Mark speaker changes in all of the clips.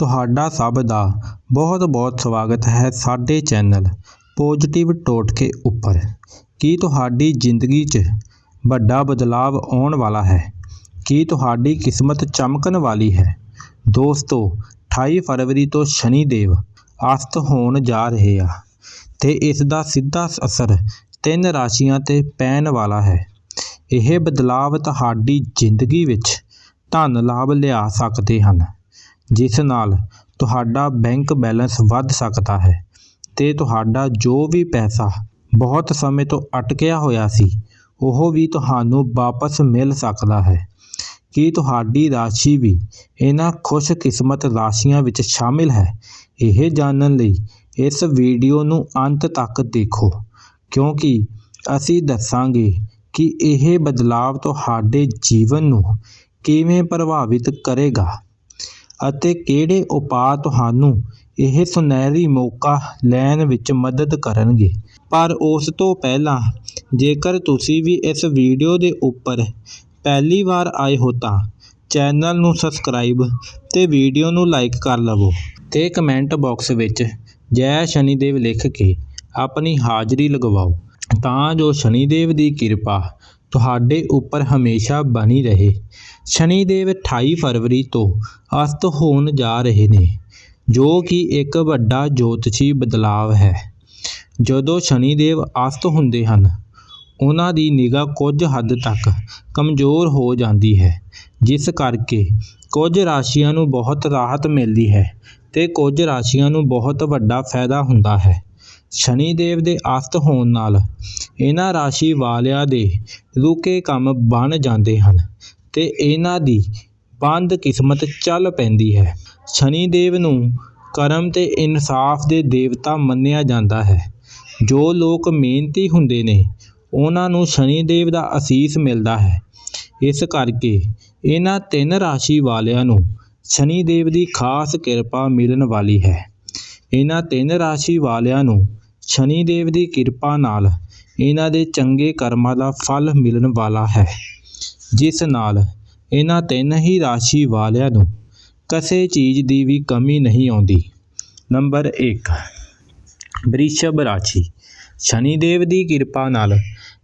Speaker 1: ਤੁਹਾਡਾ ਸਭ ਦਾ ਬਹੁਤ-ਬਹੁਤ ਸਵਾਗਤ ਹੈ ਸਾਡੇ ਚੈਨਲ ਪੋਜ਼ਿਟਿਵ ਟੋਟਕੇ ਉੱਪਰ। ਕੀ ਤੁਹਾਡੀ ਜ਼ਿੰਦਗੀ 'ਚ ਵੱਡਾ ਬਦਲਾਵ ਆਉਣ ਵਾਲਾ ਹੈ? ਕੀ ਤੁਹਾਡੀ ਕਿਸਮਤ ਚਮਕਣ ਵਾਲੀ ਹੈ? ਦੋਸਤੋ 28 ਫਰਵਰੀ ਤੋਂ ਸ਼ਨੀ ਦੇਵ ਅਸਤ ਹੋਣ ਜਾ ਰਹੇ ਆ ਤੇ ਇਸ ਦਾ ਸਿੱਧਾ ਅਸਰ ਤਿੰਨ ਰਾਸ਼ੀਆਂ 'ਤੇ ਪੈਣ ਵਾਲਾ ਹੈ। ਇਹ ਬਦਲਾਵ ਤੁਹਾਡੀ ਜ਼ਿੰਦਗੀ ਵਿੱਚ ਧਨ ਲਾਭ ਲਿਆ ਸਕਦੇ ਹਨ। ਜਿਸ ਨਾਲ ਤੁਹਾਡਾ ਬੈਂਕ ਬੈਲੇਂਸ ਵੱਧ ਸਕਦਾ ਹੈ ਅਤੇ ਤੁਹਾਡਾ ਜੋ ਵੀ ਪੈਸਾ ਬਹੁਤ ਸਮੇਂ ਤੋਂ ਅਟਕਿਆ ਹੋਇਆ ਸੀ, ਉਹ ਵੀ ਤੁਹਾਨੂੰ ਵਾਪਸ ਮਿਲ ਸਕਦਾ ਹੈ। ਕੀ ਤੁਹਾਡੀ ਰਾਸ਼ੀ ਵੀ ਇਹਨਾਂ ਖੁਸ਼ਕਿਸਮਤ ਰਾਸ਼ੀਆਂ ਵਿੱਚ ਸ਼ਾਮਿਲ ਹੈ? ਇਹ ਜਾਣਨ ਲਈ ਇਸ ਵੀਡੀਓ ਨੂੰ ਅੰਤ ਤੱਕ ਦੇਖੋ, ਕਿਉਂਕਿ ਅਸੀਂ ਦੱਸਾਂਗੇ ਕਿ ਇਹ ਬਦਲਾਵ ਤੁਹਾਡੇ ਜੀਵਨ ਨੂੰ ਕਿਵੇਂ ਪ੍ਰਭਾਵਿਤ ਕਰੇਗਾ। ਅਤੇ ਕਿਹੜੇ ਉਪਾਅ ਤੁਹਾਨੂੰ ਇਹ ਸੁਨਹਿਰੀ ਮੌਕਾ ਲੈਣ ਵਿੱਚ ਮਦਦ ਕਰਨਗੇ? ਪਰ ਉਸ ਤੋਂ ਪਹਿਲਾਂ, ਜੇਕਰ ਤੁਸੀਂ ਵੀ ਇਸ ਵੀਡੀਓ ਦੇ ਉੱਪਰ ਪਹਿਲੀ ਵਾਰ ਆਏ ਹੋ ਤਾਂ ਚੈਨਲ ਨੂੰ ਸਬਸਕ੍ਰਾਈਬ ਤੇ ਵੀਡੀਓ ਨੂੰ ਲਾਈਕ ਕਰ ਲਵੋ ਤੇ ਕਮੈਂਟ ਬਾਕਸ ਵਿੱਚ ਜੈ ਸ਼ਨੀਦੇਵ ਲਿਖ ਕੇ ਆਪਣੀ ਹਾਜ਼ਰੀ ਲਗਵਾਓ। ਤਾਂ ਜੋ ਸ਼ਨੀਦੇਵ ਦੀ ਕਿਰਪਾ ਤੁਹਾਡੇ ਉੱਪਰ ਹਮੇਸ਼ਾ ਬਣੀ ਰਹੇ। ਸ਼ਨੀਦੇਵ 28 ਫਰਵਰੀ ਤੋਂ ਅਸਤ ਹੋਣ ਜਾ ਰਹੇ ਨੇ, ਜੋ ਕਿ ਇੱਕ ਵੱਡਾ ਜੋਤਸ਼ੀ ਬਦਲਾਵ ਹੈ। ਜਦੋਂ ਸ਼ਨੀਦੇਵ ਅਸਤ ਹੁੰਦੇ ਹਨ, ਉਹਨਾਂ ਦੀ ਨਿਗਾਹ ਕੁਝ ਹੱਦ ਤੱਕ ਕਮਜ਼ੋਰ ਹੋ ਜਾਂਦੀ ਹੈ, ਜਿਸ ਕਰਕੇ ਕੁਝ ਰਾਸ਼ੀਆਂ ਨੂੰ ਬਹੁਤ ਰਾਹਤ ਮਿਲਦੀ ਹੈ ਤੇ ਕੁਝ ਰਾਸ਼ੀਆਂ ਨੂੰ ਬਹੁਤ ਵੱਡਾ ਫਾਇਦਾ ਹੁੰਦਾ ਹੈ। ਸ਼ਨੀਦੇਵ ਦੇ ਅਸਤ ਹੋਣ ਨਾਲ ਇਹਨਾਂ ਰਾਸ਼ੀ ਵਾਲਿਆਂ ਦੇ ਰੁਕੇ ਕੰਮ ਬਣ ਜਾਂਦੇ ਹਨ ਤੇ ਇਹਨਾਂ ਦੀ ਬੰਦ ਕਿਸਮਤ ਚੱਲ ਪੈਂਦੀ ਹੈ। ਸ਼ਨੀਦੇਵ ਨੂੰ ਕਰਮ ਤੇ ਇਨਸਾਫ ਦੇ ਦੇਵਤਾ ਮੰਨਿਆ ਜਾਂਦਾ ਹੈ। ਜੋ ਲੋਕ ਮਿਹਨਤੀ ਹੁੰਦੇ ਨੇ, ਉਹਨਾਂ ਨੂੰ ਸ਼ਨੀਦੇਵ ਦਾ ਅਸੀਸ ਮਿਲਦਾ ਹੈ। ਇਸ ਕਰਕੇ ਇਹਨਾਂ ਤਿੰਨ ਰਾਸ਼ੀ ਵਾਲਿਆਂ ਨੂੰ ਸ਼ਨੀਦੇਵ ਦੀ ਖਾਸ ਕਿਰਪਾ ਮਿਲਣ ਵਾਲੀ ਹੈ। ਇਹਨਾਂ ਤਿੰਨ ਰਾਸ਼ੀ ਵਾਲਿਆਂ ਨੂੰ ਸ਼ਨੀਦੇਵ ਦੀ ਕਿਰਪਾ ਨਾਲ ਇਹਨਾਂ ਦੇ ਚੰਗੇ ਕਰਮਾਂ ਦਾ ਫਲ ਮਿਲਣ ਵਾਲਾ ਹੈ। ਜਿਸ ਨਾਲ ਇਹਨਾਂ ਤਿੰਨ ਹੀ ਰਾਸ਼ੀ ਵਾਲਿਆਂ ਨੂੰ ਕਿਸੇ ਚੀਜ਼ ਦੀ ਵੀ ਕਮੀ ਨਹੀਂ ਆਉਂਦੀ। ਨੰਬਰ 1 ਬ੍ਰਿਸ਼ਭ ਰਾਸ਼ੀ। ਸ਼ਨੀਦੇਵ ਦੀ ਕਿਰਪਾ ਨਾਲ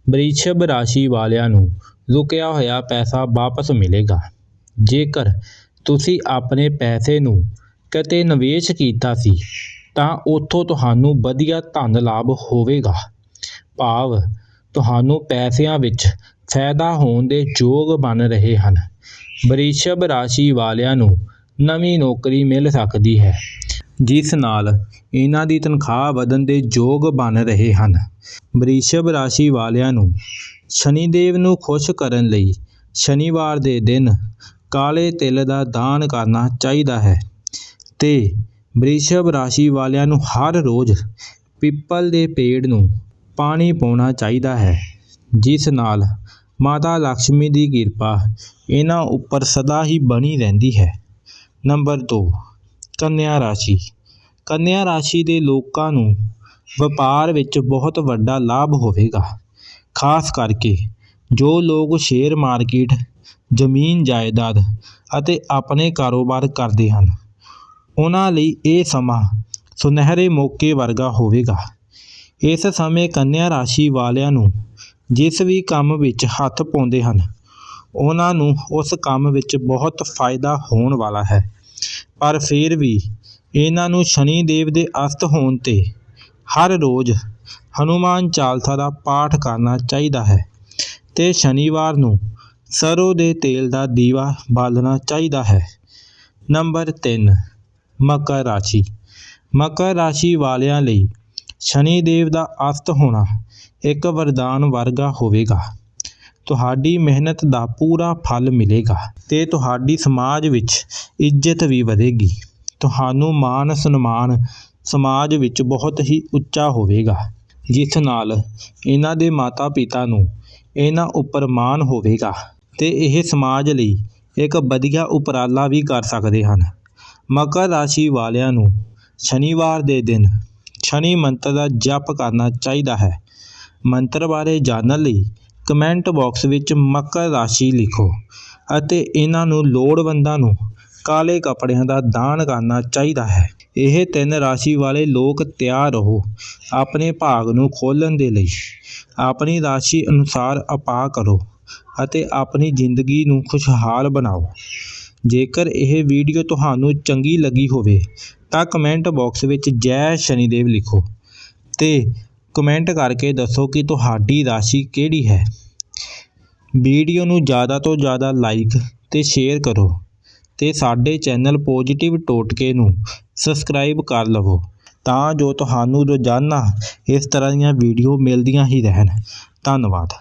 Speaker 1: ਬ੍ਰਿਸ਼ਭ ਰਾਸ਼ੀ ਵਾਲਿਆਂ ਨੂੰ ਰੁਕਿਆ ਹੋਇਆ ਪੈਸਾ ਵਾਪਸ ਮਿਲੇਗਾ। ਜੇਕਰ ਤੁਸੀਂ ਆਪਣੇ ਪੈਸੇ ਨੂੰ ਕਿਤੇ ਨਿਵੇਸ਼ ਕੀਤਾ ਸੀ ਤਾਂ ਉੱਥੋਂ ਤੁਹਾਨੂੰ ਵਧੀਆ ਧਨ ਲਾਭ ਹੋਵੇਗਾ। ਭਾਵ, ਤੁਹਾਨੂੰ ਪੈਸਿਆਂ ਵਿੱਚ ਫਾਇਦਾ ਹੋਣ ਦੇ ਯੋਗ ਬਣ ਰਹੇ ਹਨ। ਵ੍ਰਿਸ਼ਭ ਰਾਸ਼ੀ ਵਾਲਿਆਂ ਨੂੰ ਨਵੀਂ ਨੌਕਰੀ ਮਿਲ ਸਕਦੀ ਹੈ, ਜਿਸ ਨਾਲ ਇਹਨਾਂ ਦੀ ਤਨਖਾਹ ਵਧਣ ਦੇ ਯੋਗ ਬਣ ਰਹੇ ਹਨ। ਵ੍ਰਿਸ਼ਭ ਰਾਸ਼ੀ ਵਾਲਿਆਂ ਨੂੰ ਸ਼ਨੀਦੇਵ ਨੂੰ ਖੁਸ਼ ਕਰਨ ਲਈ ਸ਼ਨੀਵਾਰ ਦੇ ਦਿਨ ਕਾਲੇ ਤਿਲ ਦਾ ਦਾਨ ਕਰਨਾ ਚਾਹੀਦਾ ਹੈ ਤੇ ਬ੍ਰਿਸ਼ਭ ਰਾਸ਼ੀ ਵਾਲਿਆਂ ਨੂੰ ਹਰ ਰੋਜ਼ ਪਿੱਪਲ ਦੇ ਪੇੜ ਨੂੰ ਪਾਣੀ ਪਾਉਣਾ ਚਾਹੀਦਾ ਹੈ, ਜਿਸ ਨਾਲ ਮਾਤਾ ਲక్ష్ਮੀ ਦੀ ਕਿਰਪਾ ਇਹਨਾਂ ਉੱਪਰ ਸਦਾ ਹੀ ਬਣੀ ਰਹਿੰਦੀ ਹੈ। ਨੰਬਰ 2 ਕੰਨਿਆ ਰਾਸ਼ੀ। ਕੰਨਿਆ ਰਾਸ਼ੀ ਦੇ ਲੋਕਾਂ ਨੂੰ ਵਪਾਰ ਵਿੱਚ ਬਹੁਤ ਵੱਡਾ ਲਾਭ ਹੋਵੇਗਾ, ਖਾਸ ਕਰਕੇ ਜੋ ਲੋਕ ਸ਼ੇਅਰ ਮਾਰਕੀਟ, ਜ਼ਮੀਨ ਜਾਇਦਾਦ ਅਤੇ ਆਪਣੇ ਕਾਰੋਬਾਰ ਕਰਦੇ ਹਨ। ਉਹਨਾਂ ਲਈ ਇਹ ਸਮਾਂ ਸੁਨਹਿਰੇ ਮੌਕੇ ਵਰਗਾ ਹੋਵੇਗਾ। ਇਸ ਸਮੇਂ ਕੰਨਿਆ ਰਾਸ਼ੀ ਵਾਲਿਆਂ ਨੂੰ ਜਿਸ ਵੀ ਕੰਮ ਵਿੱਚ ਹੱਥ ਪਾਉਂਦੇ ਹਨ, ਉਹਨਾਂ ਨੂੰ ਉਸ ਕੰਮ ਵਿੱਚ ਬਹੁਤ ਫਾਇਦਾ ਹੋਣ ਵਾਲਾ ਹੈ। ਪਰ ਫਿਰ ਵੀ ਇਹਨਾਂ ਨੂੰ ਸ਼ਨੀਦੇਵ ਦੇ ਅਸਤ ਹੋਣ ਤੇ ਹਰ ਰੋਜ਼ ਹਨੂਮਾਨ ਚਾਲਸਾ ਦਾ ਪਾਠ ਕਰਨਾ ਚਾਹੀਦਾ ਹੈ ਤੇ ਸ਼ਨੀਵਾਰ ਨੂੰ ਸਰੋਂ ਦੇ ਤੇਲ ਦਾ ਦੀਵਾ ਬਾਲਣਾ ਚਾਹੀਦਾ ਹੈ। ਨੰਬਰ 3 ਮਕਰ ਰਾਸ਼ੀ। ਮਕਰ ਰਾਸ਼ੀ ਵਾਲਿਆਂ ਲਈ ਸ਼ਨੀਦੇਵ ਦਾ ਅਸਤ ਹੋਣਾ ਇੱਕ ਵਰਦਾਨ ਵਰਗਾ ਹੋਵੇਗਾ। ਤੁਹਾਡੀ ਮਿਹਨਤ ਦਾ ਪੂਰਾ ਫਲ ਮਿਲੇਗਾ ਤੇ ਤੁਹਾਡੀ ਸਮਾਜ ਵਿੱਚ ਇੱਜ਼ਤ ਵੀ ਵਧੇਗੀ। ਤੁਹਾਨੂੰ ਮਾਨ ਸਨਮਾਨ ਸਮਾਜ ਵਿੱਚ ਬਹੁਤ ਹੀ ਉੱਚਾ ਹੋਵੇਗਾ, ਜਿਸ ਨਾਲ ਇਹਨਾਂ ਦੇ ਮਾਤਾ ਪਿਤਾ ਨੂੰ ਇਹਨਾਂ ਉੱਪਰ ਮਾਣ ਹੋਵੇਗਾ ਤੇ ਇਹ ਸਮਾਜ ਲਈ ਇੱਕ ਵਧੀਆ ਉਪਰਾਲਾ ਵੀ ਕਰ ਸਕਦੇ ਹਨ। ਮਕਰ ਰਾਸ਼ੀ ਵਾਲਿਆਂ ਨੂੰ ਸ਼ਨੀਵਾਰ ਦੇ ਦਿਨ ਸ਼ਨੀ ਮੰਤਰ ਦਾ ਜਪ ਕਰਨਾ ਚਾਹੀਦਾ ਹੈ। ਮੰਤਰ ਬਾਰੇ ਜਾਣਨ ਲਈ ਕਮੈਂਟ ਬਾਕਸ ਵਿੱਚ ਮਕਰ ਰਾਸ਼ੀ ਲਿਖੋ ਅਤੇ ਇਹਨਾਂ ਨੂੰ ਲੋੜਵੰਦਾਂ ਨੂੰ ਕਾਲੇ ਕੱਪੜਿਆਂ ਦਾ ਦਾਨ ਕਰਨਾ ਚਾਹੀਦਾ ਹੈ। ਇਹ ਤਿੰਨ ਰਾਸ਼ੀ ਵਾਲੇ ਲੋਕ ਤਿਆਰ ਰਹੋ ਆਪਣੇ ਭਾਗ ਨੂੰ ਖੋਲ੍ਹਣ ਦੇ ਲਈ। ਆਪਣੀ ਰਾਸ਼ੀ ਅਨੁਸਾਰ ਉਪਾਅ ਕਰੋ ਅਤੇ ਆਪਣੀ ਜ਼ਿੰਦਗੀ ਨੂੰ ਖੁਸ਼ਹਾਲ ਬਣਾਓ। ਜੇਕਰ ਇਹ ਵੀਡੀਓ ਤੁਹਾਨੂੰ ਚੰਗੀ ਲੱਗੀ ਹੋਵੇ, ਤਾਂ ਕਮੈਂਟ ਬਾਕਸ ਵਿੱਚ ਜੈ ਸ਼ਨੀਦੇਵ ਲਿਖੋ ਤੇ ਕਮੈਂਟ ਕਰਕੇ ਦੱਸੋ ਕਿ ਤੁਹਾਡੀ ਰਾਸ਼ੀ ਕਿਹੜੀ ਹੈ। ਵੀਡੀਓ ਨੂੰ ਜ਼ਿਆਦਾ ਤੋਂ ਜ਼ਿਆਦਾ ਲਾਈਕ ਤੇ ਸ਼ੇਅਰ ਕਰੋ ਤੇ ਸਾਡੇ ਚੈਨਲ ਪੋਜੀਟਿਵ ਟੋਟਕੇ ਨੂੰ ਸਬਸਕ੍ਰਾਈਬ ਕਰ ਲਵੋ ਤਾਂ ਜੋ ਤੁਹਾਨੂੰ ਰੋਜ਼ਾਨਾ ਇਸ ਤਰ੍ਹਾਂ ਦੀਆਂ ਵੀਡੀਓ ਮਿਲਦੀਆਂ ਹੀ ਰਹਿਣ। ਧੰਨਵਾਦ।